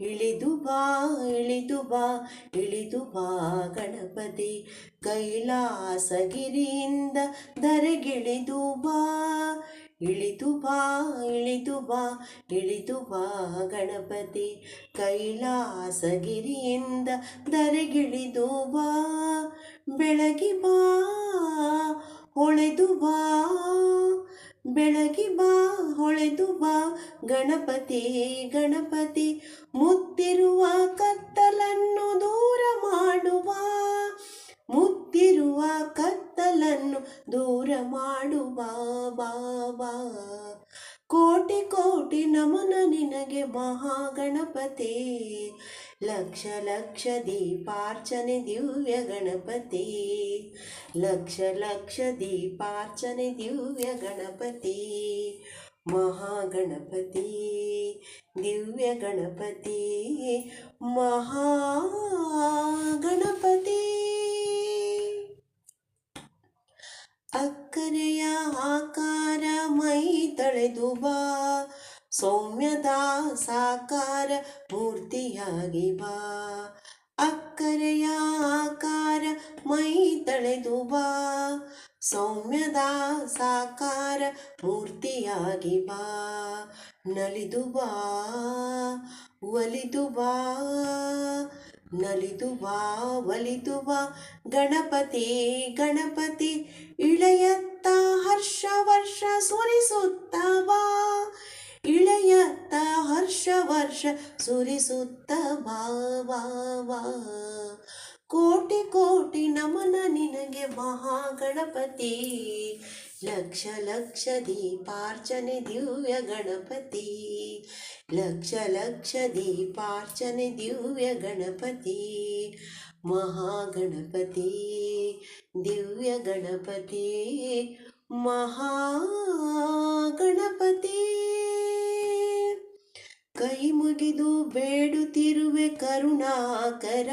ಇಳಿದು ಬಾ ಇಳಿದು ಬಾ ಇಳಿದು ಬಾ, ಗಣಪತಿ ಕೈಲಾಸಗಿರಿಯಿಂದ ದರೆಗಿಳಿದು ಬಾ. ಇಳಿದು ಬಾ ಇಳಿದು ಬಾ ಇಳಿದು ಬಾ, ಗಣಪತಿ ಕೈಲಾಸಗಿರಿಯಿಂದ ದರೆಗಿಳಿದು ಬಾ. ಬೆಳಗಿ ಬಾ, ಹೊಳೆದು ಬಾ ಬೆಳಗಿ ಬಾ, ಹೊಳೆದು ಬಾ, ಗಣಪತಿ ಗಣಪತಿ. ಮುತ್ತಿರುವ ಕತ್ತಲನ್ನು ದೂರ ಮಾಡುವ, ಮುತ್ತಿರುವ ಕತ್ತಲನ್ನು ದೂರ ಮಾಡುವ ಬಾಬಾ ಕೋಟಿ ಕೋಟಿ ನಮನ ನಿನಗೆ ಮಹಾಗಣಪತಿ ಲಕ್ಷ ಲಕ್ಷ ದೀಪಾರ್ಚನೆ ದಿವ್ಯ ಗಣಪತಿ ಲಕ್ಷ ಲಕ್ಷ ದೀಪಾರ್ಚನೆ ದಿವ್ಯ ಗಣಪತಿ ಮಹಾಗಣಪತಿ ದಿವ್ಯ ಗಣಪತಿ ಮಹಾಗಣಪತಿ ಅಕ್ಕರೆಯ ಆಕಾರ ಮೈ ತಳೆದು ಬಾ ಸೌಮ್ಯದ ಸಾಕಾರ ಮೂರ್ತಿಯಾಗಿ ಬಾ. ಅಕ್ಕರೆಯ ಆಕಾರ ಮೈ ತಳೆದು ಬಾ. ಸೌಮ್ಯದ ಸಾಕಾರ ಮೂರ್ತಿಯಾಗಿ ಬಾ. ನಲಿದು ಬಾ, ಒಲಿದು ಬಾ. ನಲಿದು ಬಾ, ಒಲಿದು ಬಾ. ಗಣಪತಿ ಗಣಪತಿ, ಇಳೆಯತ್ತ ಹರ್ಷ ವರ್ಷ ಸುರಿಸುತ್ತ ಬಾ. ಇಳೆಯತ್ತ ಹರ್ಷ ವರ್ಷ ಸುರಿಸುತ್ತ ಬಾ ಬಾ ಬಾ ಕೋಟಿ ಕೋಟಿ ನಮನ ನಿನಗೆ ಮಹಾಗಣಪತಿ. ಲಕ್ಷ ಲಕ್ಷ ದೀಪಾರ್ಚನೆ ದಿವ್ಯ ಗಣಪತಿ. ಲಕ್ಷ ಲಕ್ಷ ದೀಪಾರ್ಚನೆ ದಿವ್ಯ ಗಣಪತಿ. ಮಹಾಗಣಪತಿ, ದಿವ್ಯ ಗಣಪತಿ. ಮಹಾಗಣಪತಿ. ಕೈ ಮುಗಿದು ಬೇಡುತ್ತಿರುವೆ ಕರುಣಾಕರ.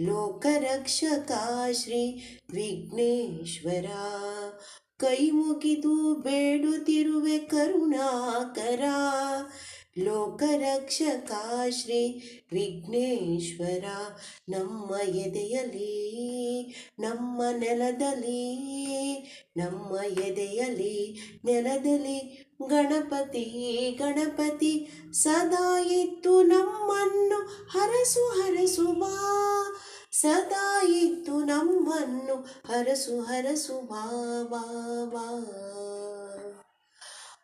ಲೋಕರಕ್ಷಕ ಶ್ರೀ ವಿಘ್ನೇಶ್ವರ. ಕೈ ಮುಗಿದು ಬೇಡುತ್ತಿರುವೆ ಕರುಣಾಕರ. ಲೋಕರಕ್ಷಕ ಶ್ರೀ ವಿಘ್ನೇಶ್ವರ, ನಮ್ಮ ಎದೆಯಲ್ಲಿ, ನಮ್ಮ ನೆಲದಲ್ಲಿ, ನಮ್ಮ ಎದೆಯಲ್ಲಿ, ನೆಲದಲ್ಲಿ ಗಣಪತಿ ಗಣಪತಿ ಸದಾ ಇತ್ತು ನಮ್ಮನ್ನು ಹರಸು ಹರಸು ಬಾ. ಸದಾ ಇತ್ತು ನಮ್ಮನ್ನು ಹರಸು ಹರಸು ಬಾ ಬಾ ಬಾ.